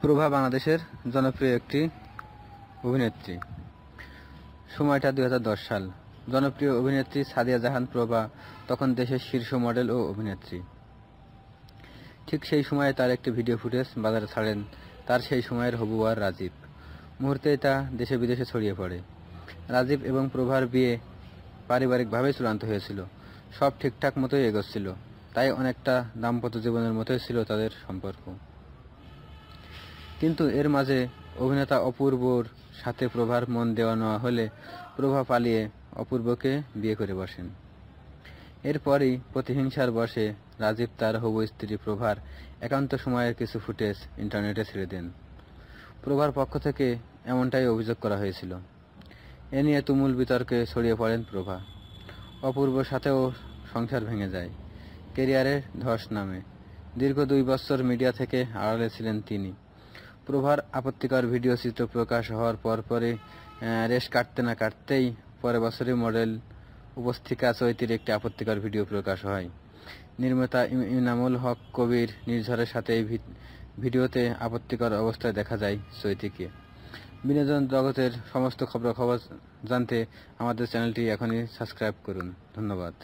প্রভা বাংলাদেশের জনপ্রিয় একটি অভিনেত্রী। সময়টা দুই হাজার দশ সাল। জনপ্রিয় অভিনেত্রী সাদিয়া জাহান প্রভা তখন দেশের শীর্ষ মডেল ও অভিনেত্রী। ঠিক সেই সময়ে তার একটি ভিডিও ফুটেজ বাজারে ছাড়েন। তার সেই সময়ের হবুয়ার রাজীব। মুহূর্তেই তা দেশে বিদেশে ছড়িয়ে পড়ে। রাজীব এবং প্রভার বিয়ে পারিবারিকভাবেই চূড়ান্ত হয়েছিল। সব ঠিকঠাক মতোই এগোচ্ছিল। তাই অনেকটা দাম্পত্য জীবনের মতোই ছিল তাদের সম্পর্ক। কিন্তু এর মাঝে অভিনেতা অপূর্বর সাথে প্রভার মন দেওয়া নেওয়া হলে প্রভা পালিয়ে অপূর্বকে বিয়ে করে বসেন। এরপরই প্রতিহিংসার বসে রাজীব তার হবু স্ত্রী প্রভার একান্ত সময়ের কিছু ফুটেজ ইন্টারনেটে ছেড়ে দেন। প্রভার পক্ষ থেকে এমনটাই অভিযোগ করা হয়েছিল। এ নিয়ে তুমুল বিতর্কে ছড়িয়ে পড়েন প্রভা। অপূর্বর সাথেও সংসার ভেঙে যায়। কেরিয়ারে ধস নামে। দীর্ঘ দুই বছর মিডিয়া থেকে আড়ালে ছিলেন তিনি। প্রভার আপত্তিকর ভিডিও চিত্র প্রকাশ হওয়ার পরপরই রেশ কাটতে না কাটতেই পরের বছরই মডেল উপস্থিকা চৈতির একটি আপত্তিকর ভিডিও প্রকাশ হয়। নির্মাতা ইনামুল হক কবির নির্ঝরের সাথে এই ভিডিওতে আপত্তিকর অবস্থায় দেখা যায় চৈতিকে। বিনোদন জগতের সমস্ত খবরাখবর জানতে আমাদের চ্যানেলটি এখনই সাবস্ক্রাইব করুন। ধন্যবাদ।